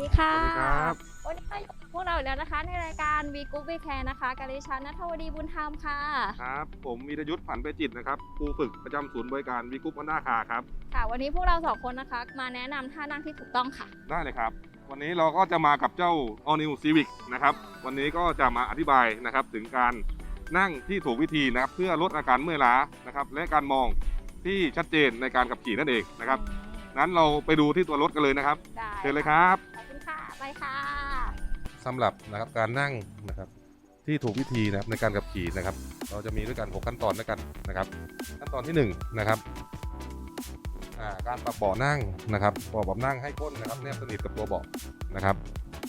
ดีค่ะ สวัสดีครับ วันนี้มาอยู่กับพวกเราอีกแล้วนะคะ ในรายการ V Group V Care นะคะกับดิฉันนัทวดีบุญธรรมค่ะ ครับ ผมวีรยุทธ์ผันไปจิตนะครับครูฝึกประจำศูนย์บริการวิกุปอนาคาครับ ค่ะ วันนี้พวกเราสองคนนะคะ มาแนะนำท่านั่งที่ถูกต้องค่ะ ได้เลยครับ วันนี้เราก็จะมากับเจ้า All New Civic นะครับ วันนี้ก็จะมาอธิบายนะครับถึงการนั่งที่ถูกวิธีนะครับเพื่อลดอาการเมื่อยล้านะครับและการมองที่ชัดเจนในการขับขี่นั่นเองนะครับ นั้นเราไปดูที่ตัวรถกันเลยนะครับ ได้เชิญเลยครับขอบคุณค่ะ ไปค่ะสำหรับนะครับการนั่งนะครับที่ถูกวิธีนะครับในการขับขี่นะครับ เราจะมีด้วยกัน 6 ขั้นตอนด้วยกันนะครับ ขั้นตอนที่1นะครับการปรับเบาะนั่งนะครับปรับเบาะนั่งให้ก้นนะครับแนบสนิทกับตัวเบาะนะครับ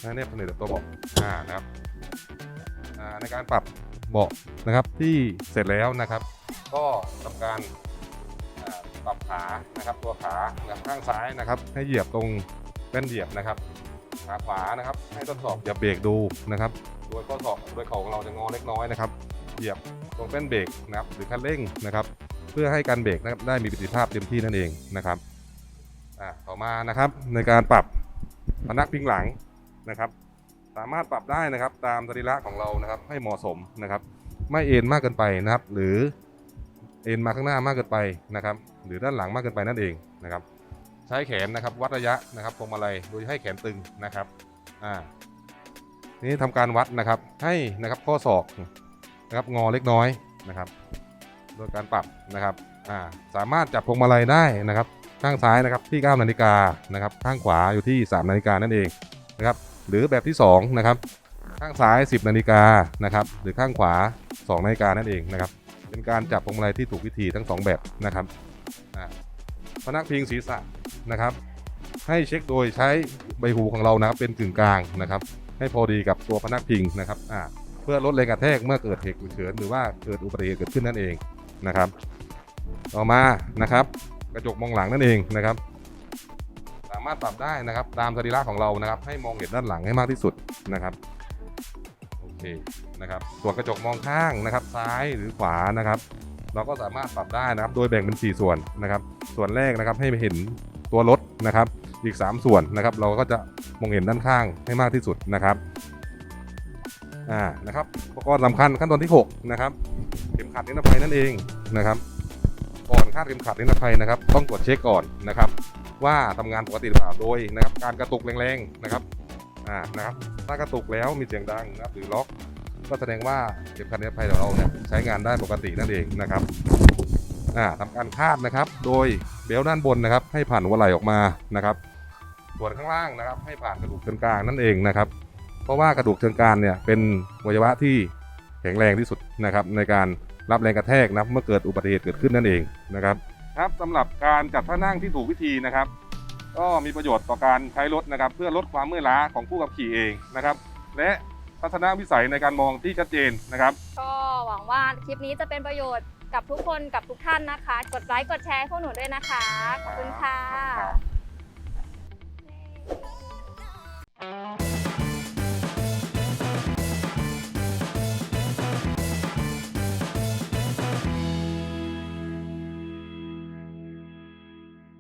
ให้แนบสนิทกับตัวเบาะอ่านะครับในการปรับเบาะนะครับที่เสร็จแล้วนะครับ ก็ทำการปรับขานะครับตัวขาข้างซ้ายนะครับ ให้เหยียบตรงแป้นเหยียบนะครับ ขาขวานะครับ ให้ทดสอบอย่าเบรกดูนะครับ โดยข้อศอกโดยเข่าของเราจะงอเล็กน้อยนะครับ เหยียบตรงแป้นเบรกนะครับ หรือคันเร่งนะครับ เพื่อให้การเบรกนะครับได้มีประสิทธิภาพเต็มที่นั่นเองนะครับต่อมานะครับในการปรับพนักพิงหลังนะครับ สามารถปรับได้นะครับ ตามสรีระของเรานะครับ ให้เหมาะสมนะครับ ไม่เอ็นมากเกินไปนะครับ หรือเอ็นมาข้างหน้ามากเกินไปนะครับ หรือด้านหลังมากเกินไปนั่นเองนะครับ ช้แขนนะครับ วัดระยะนะครับพวงมาลัยโดยให้แขนตึงนะครับอ่านี่ทำการวัดนะครับให้นะครับข้อศอกนะครับงอเล็กน้อยนะครับ โดยการปรับนะครับอ่าสามารถจับพวงมาลัยได้นะครับ ข้างซ้ายนะครับที่9นาฬิกานะครับข้างขวาอยู่ที่ 3 นาฬิกานั่นเองนะครับหรือแบบที่2นะครับข้างซ้าย 10 นาฬิกานะครับหรือข้างขวา 2 นาฬิกานั่นเองนะครับเป็นการจับพวงมาลัยที่ถูกวิธีทั้งสองแบบนะครับอ่า พนักพิงศีรษะนะครับ ให้เช็คโดยใช้ใบหูของเรานะครับเป็นกึ่งกลางนะครับ ให้พอดีกับตัวพนักพิงนะครับอ่าเพื่อลดแรงกระแทกเมื่อเกิดเหตุฉุกเฉินหรือว่าเกิดอุบัติเหตุเกิดขึ้นนั่นเองนะครับ ต่อมานะครับ กระจกมองหลังนั่นเองนะครับ สามารถปรับได้นะครับ ตามสรีระของเรานะครับ ให้มองเห็นด้านหลังให้มากที่สุดนะครับโอเคนะครับส่วนกระจกมองข้างนะครับ ซ้ายหรือขวานะครับ เราก็สามารถปรับได้นะครับ โดยแบ่งเป็น 4 ส่วนนะครับ ส่วนแรกนะครับให้เห็นตัวรถนะครับ อีก 3 ส่วนนะครับ เราก็จะมองเห็นด้านข้างให้มากที่สุดนะครับอ่านะครับอุปกรณ์สำคัญขั้นตอนที่ 6 นะครับ เข็มขัดนิรภัยนั่นเองนะครับ ก่อนคาดเข็มขัดนิรภัยนะครับ ต้องตรวจเช็คก่อนนะครับ ว่าทำงานปกติหรือเปล่าโดยนะครับ การกระตุกแรงๆนะครับอ่านะครับถ้ากระตุกแล้วมีเสียงดังนะครับหรือล็อก ก็แสดงว่าเข็มขัดนิรภัยของเราเนี่ยใช้งานได้ปกตินั่นเองนะครับอ่าทำการคาดนะครับ โดยเบลต์ด้านบนนะครับ ให้ผ่านหัวไหล่ออกมานะครับ ส่วนข้างล่างนะครับ ให้ผ่านกระดูกเชิงกรานนั่นเองนะครับ เพราะว่ากระดูกเชิงกรานเนี่ยเป็นวัยวะที่แข็งแรงที่สุดนะครับ ในการรับแรงกระแทกนะเมื่อเกิดอุบัติเหตุเกิดขึ้นนั่นเองนะครับ ครับสำหรับการจัดท่านั่งที่ถูกวิธีนะครับ ก็มีประโยชน์ต่อการใช้รถนะครับ เพื่อลดความเมื่อยล้าของผู้ขับขี่เองนะครับ และ ทัศนวิสัยในการมองที่ชัดเจนนะครับ ก็หวังว่าคลิปนี้จะเป็นประโยชน์กับทุกคนกับทุกท่านนะคะ กดไลค์กดแชร์ให้พวกหนูด้วยนะคะ ขอบคุณค่ะครับ